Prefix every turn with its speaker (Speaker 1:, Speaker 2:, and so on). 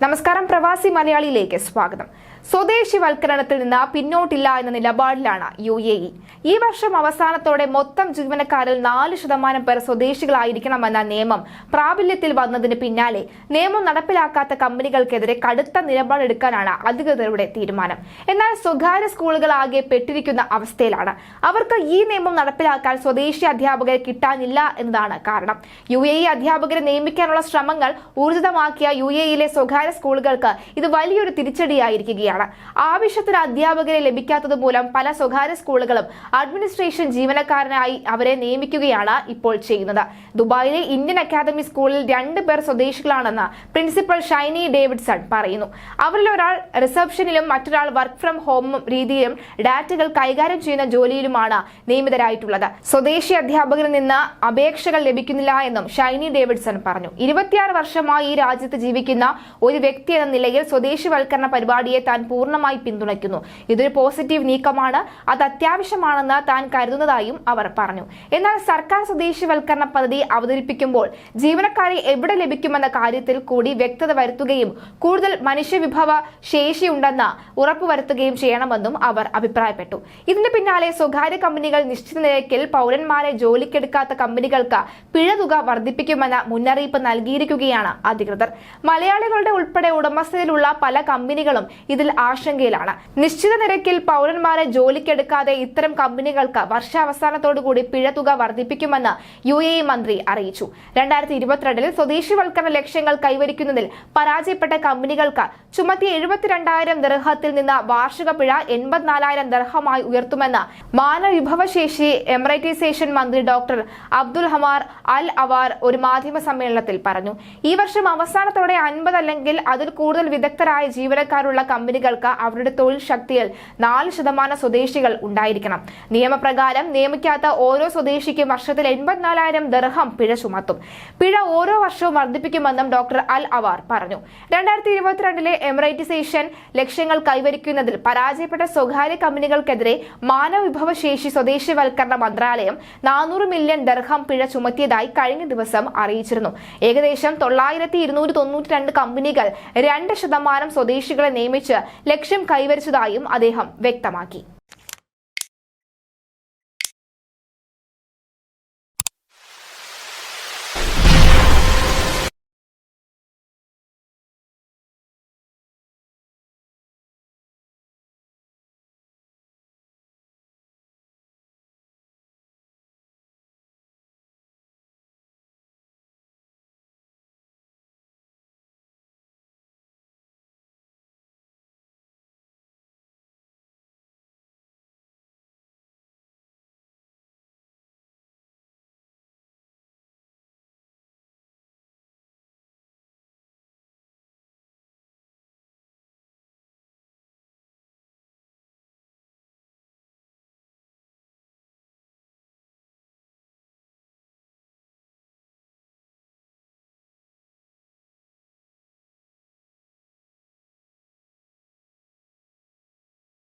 Speaker 1: നമസ്കാരം പ്രവാസി മലയാളിയിലേക്ക് സ്വാഗതം. സ്വദേശിവൽക്കരണത്തിൽ നിന്ന് പിന്നോട്ടില്ല എന്ന നിലപാടിലാണ് യു എ ഇ. ഈ വർഷം അവസാനത്തോടെ മൊത്തം ജീവനക്കാരിൽ നാല് ശതമാനം പേർ സ്വദേശികളായിരിക്കണമെന്ന നിയമം പ്രാബല്യത്തിൽ വന്നതിന് പിന്നാലെ നിയമം നടപ്പിലാക്കാത്ത കമ്പനികൾക്കെതിരെ കടുത്ത നിലപാടെടുക്കാനാണ് അധികൃതരുടെ തീരുമാനം. എന്നാൽ സ്വകാര്യ സ്കൂളുകൾ ആകെ പെട്ടിരിക്കുന്ന അവസ്ഥയിലാണ്. അവർക്ക് ഈ നിയമം നടപ്പിലാക്കാൻ സ്വദേശി അധ്യാപകരെ കിട്ടാനില്ല എന്നതാണ് കാരണം. യു എ ഇ അധ്യാപകരെ നിയമിക്കാനുള്ള ശ്രമങ്ങൾ ഊർജിതമാക്കിയ യു എ ഇയിലെ സ്വകാര്യ സ്കൂളുകൾക്ക് ഇത് വലിയൊരു തിരിച്ചടിയായിരിക്കുകയാണ്. ആവശ്യത്തിന് അധ്യാപകരെ ലഭിക്കാത്തത് മൂലം പല സ്വകാര്യ സ്കൂളുകളും അഡ്മിനിസ്ട്രേഷൻ ജീവനക്കാരനായി അവരെ നിയമിക്കുകയാണ് ഇപ്പോൾ ചെയ്യുന്നത്. ദുബായിലെ ഇന്ത്യൻ അക്കാദമി സ്കൂളിൽ രണ്ട് പേർ സ്വദേശികളാണെന്ന് പ്രിൻസിപ്പൽ ഷൈനി ഡേവിഡ്സൺ പറയുന്നു. അവരിൽ ഒരാൾ റിസപ്ഷനിലും മറ്റൊരാൾ വർക്ക് ഫ്രം ഹോം രീതിയിലും ഡാറ്റകൾ കൈകാര്യം ചെയ്യുന്ന ജോലിയിലുമാണ് നിയമിതരായിട്ടുള്ളത്. സ്വദേശി അധ്യാപകരിൽ നിന്ന് അപേക്ഷകൾ ലഭിക്കുന്നില്ല എന്നും ഷൈനി ഡേവിഡ്സൺ പറഞ്ഞു. ഇരുപത്തിയാറ് വർഷമായി ഈ രാജ്യത്ത് ജീവിക്കുന്ന ഒരു വ്യക്തി എന്ന നിലയിൽ സ്വദേശിവൽക്കരണ പരിപാടിയെ താൻ പൂർണമായി പിന്തുണയ്ക്കുന്നു. ഇതൊരു പോസിറ്റീവ് നീക്കമാണ്. അത് അത്യാവശ്യമാണെന്ന് താൻ കരുതുന്നതായും അവർ പറഞ്ഞു. എന്നാൽ സർക്കാർ സ്വദേശിവൽക്കരണ പദ്ധതി അവതരിപ്പിക്കുമ്പോൾ ജീവനക്കാരെ എവിടെ ലഭിക്കുമെന്ന കാര്യത്തിൽ കൂടി വ്യക്തത വരുത്തുകയും കൂടുതൽ മനുഷ്യവിഭവ ശേഷിയുണ്ടെന്ന് ഉറപ്പുവരുത്തുകയും ചെയ്യണമെന്നും അവർ അഭിപ്രായപ്പെട്ടു. ഇതിന് പിന്നാലെ സ്വകാര്യ കമ്പനികൾ നിശ്ചിത നിരക്കിൽ പൗരന്മാരെ ജോലിക്കെടുക്കാത്ത കമ്പനികൾക്ക് പിഴതുക വർദ്ധിപ്പിക്കുമെന്ന മുന്നറിയിപ്പ് നൽകിയിരിക്കുകയാണ് അധികൃതർ. മലയാളികളുടെ ഉൾപ്പെടെ ഉടമസ്ഥതയിലുള്ള പല കമ്പനികളും ഇതിൽ ആശങ്കയിലാണ്. നിശ്ചിത നിരക്കിൽ പൗരന്മാരെ ജോലിക്കെടുക്കാതെ ഇത്തരം കമ്പനികൾക്ക് വർഷാവസാനത്തോടുകൂടി പിഴതുക വർദ്ധിപ്പിക്കുമെന്ന് യു എ മന്ത്രി അറിയിച്ചു. രണ്ടായിരത്തി ഇരുപത്തിരണ്ടിൽ സ്വദേശിവൽക്കരണ ലക്ഷ്യങ്ങൾ കൈവരിക്കുന്നതിൽ പരാജയപ്പെട്ട കമ്പനികൾക്ക് ചുമത്തിയ എഴുപത്തിരണ്ടായിരം ദർഹത്തിൽ നിന്ന് വാർഷിക പിഴ എൺപത്തിനാലായിരം ദർഹമായി ഉയർത്തുമെന്ന് മാനവ വിഭവശേഷി എമറൈറ്റൈസേഷൻ മന്ത്രി ഡോക്ടർ അബ്ദുൽ ഹമാർ അൽ അവാർ ഒരു മാധ്യമ സമ്മേളനത്തിൽ പറഞ്ഞു. ഈ വർഷം അവസാനത്തോടെ അൻപത് അല്ലെങ്കിൽ അതിൽ കൂടുതൽ വിദഗ്ധരായ ജീവനക്കാരുള്ള കമ്പനികൾക്ക് അവരുടെ തൊഴിൽ ശക്തിയിൽ നാല് ശതമാനം സ്വദേശികൾ ഉണ്ടായിരിക്കണം. നിയമപ്രകാരം നിയമിക്കാത്ത ഓരോ സ്വദേശിക്കും വർഷത്തിൽ എൺപത്തിനാലായിരം ദർഹം പിഴ ചുമത്തും. പിഴ ഓരോ വർഷവും വർദ്ധിപ്പിക്കുമെന്നും ഡോക്ടർ അൽ അവാർ പറഞ്ഞു. രണ്ടായിരത്തി ഇരുപത്തിരണ്ടിലെ എമറൈറ്റിസേഷൻ ലക്ഷ്യങ്ങൾ കൈവരിക്കുന്നതിൽ പരാജയപ്പെട്ട സ്വകാര്യ കമ്പനികൾക്കെതിരെ മാനവ വിഭവശേഷി സ്വദേശിവൽക്കരണ മന്ത്രാലയം നാനൂറ് മില്യൺ ദർഹം പിഴ ചുമത്തിയതായി കഴിഞ്ഞ ദിവസം അറിയിച്ചിരുന്നു. ഏകദേശം തൊള്ളായിരത്തി ഇരുന്നൂറ്റി തൊണ്ണൂറ്റി രണ്ട് കമ്പനികൾ രണ്ട് ശതമാനം സ്വദേശികളെ നിയമിച്ച് ലക്ഷ്യം കൈവരിച്ചതായും അദ്ദേഹം വ്യക്തമാക്കി.